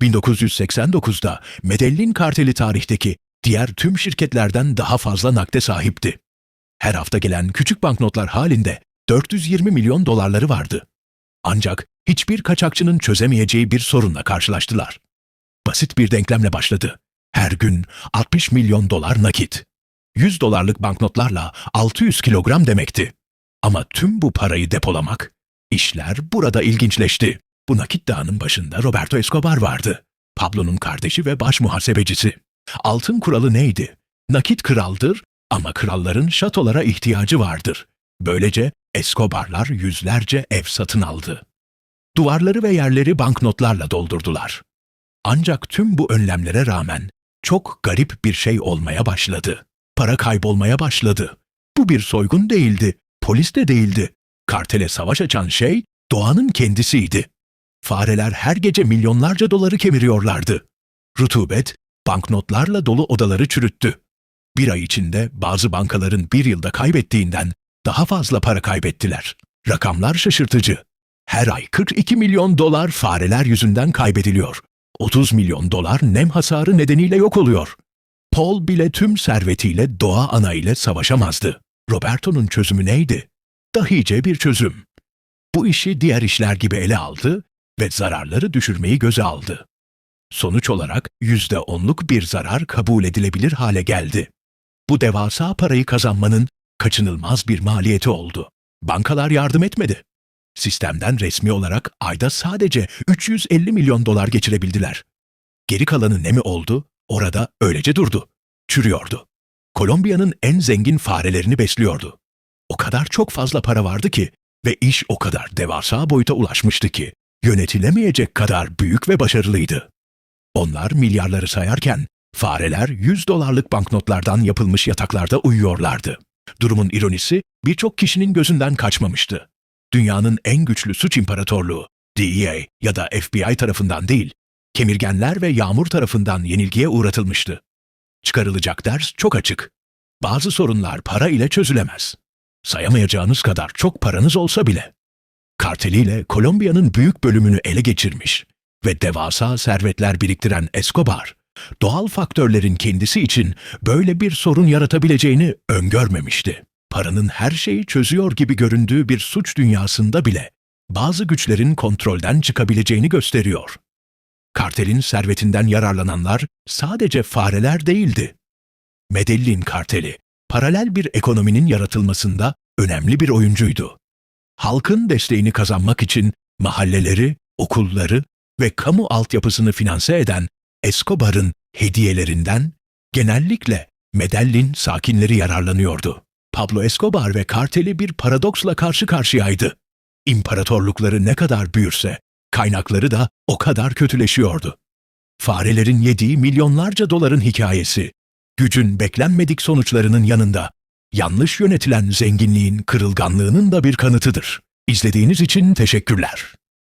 1989'da Medellin karteli tarihteki diğer tüm şirketlerden daha fazla nakde sahipti. Her hafta gelen küçük banknotlar halinde 420 milyon dolarları vardı. Ancak hiçbir kaçakçının çözemeyeceği bir sorunla karşılaştılar. Basit bir denklemle başladı. Her gün 60 milyon dolar nakit. 100 dolarlık banknotlarla 600 kilogram demekti. Ama tüm bu parayı depolamak, işler burada ilginçleşti. Bu nakit dağının başında Roberto Escobar vardı. Pablo'nun kardeşi ve baş muhasebecisi. Altın kuralı neydi? Nakit kraldır ama kralların şatolara ihtiyacı vardır. Böylece Escobarlar yüzlerce ev satın aldı. Duvarları ve yerleri banknotlarla doldurdular. Ancak tüm bu önlemlere rağmen çok garip bir şey olmaya başladı. Para kaybolmaya başladı. Bu bir soygun değildi, polis de değildi. Kartele savaş açan şey doğanın kendisiydi. Fareler her gece milyonlarca doları kemiriyorlardı. Rutubet, banknotlarla dolu odaları çürüttü. Bir ay içinde bazı bankaların bir yılda kaybettiğinden daha fazla para kaybettiler. Rakamlar şaşırtıcı. Her ay 42 milyon dolar fareler yüzünden kaybediliyor. 30 milyon dolar nem hasarı nedeniyle yok oluyor. Paul bile tüm servetiyle doğa ana ile savaşamazdı. Roberto'nun çözümü neydi? Dahice bir çözüm. Bu işi diğer işler gibi ele aldı ve zararları düşürmeyi göze aldı. Sonuç olarak yüzde onluk bir zarar kabul edilebilir hale geldi. Bu devasa parayı kazanmanın kaçınılmaz bir maliyeti oldu. Bankalar yardım etmedi. Sistemden resmi olarak ayda sadece 350 milyon dolar geçirebildiler. Geri kalanı ne mi oldu? Orada öylece durdu. Çürüyordu. Kolombiya'nın en zengin farelerini besliyordu. O kadar çok fazla para vardı ki ve iş o kadar devasa boyuta ulaşmıştı ki yönetilemeyecek kadar büyük ve başarılıydı. Onlar milyarları sayarken fareler 100 dolarlık banknotlardan yapılmış yataklarda uyuyorlardı. Durumun ironisi birçok kişinin gözünden kaçmamıştı. Dünyanın en güçlü suç imparatorluğu DEA ya da FBI tarafından değil, kemirgenler ve yağmur tarafından yenilgiye uğratılmıştı. Çıkarılacak ders çok açık. Bazı sorunlar para ile çözülemez. Sayamayacağınız kadar çok paranız olsa bile. Karteliyle Kolombiya'nın büyük bölümünü ele geçirmiş ve devasa servetler biriktiren Escobar, doğal faktörlerin kendisi için böyle bir sorun yaratabileceğini öngörmemişti. Paranın her şeyi çözüyor gibi göründüğü bir suç dünyasında bile bazı güçlerin kontrolden çıkabileceğini gösteriyor. Kartelin servetinden yararlananlar sadece fareler değildi. Medellin karteli, paralel bir ekonominin yaratılmasında önemli bir oyuncuydu. Halkın desteğini kazanmak için mahalleleri, okulları ve kamu altyapısını finanse eden Escobar'ın hediyelerinden genellikle Medellin sakinleri yararlanıyordu. Pablo Escobar ve karteli bir paradoksla karşı karşıyaydı. İmparatorlukları ne kadar büyürse kaynakları da o kadar kötüleşiyordu. Farelerin yediği milyonlarca doların hikayesi, gücün beklenmedik sonuçlarının yanında yanlış yönetilen zenginliğin kırılganlığının da bir kanıtıdır. İzlediğiniz için teşekkürler.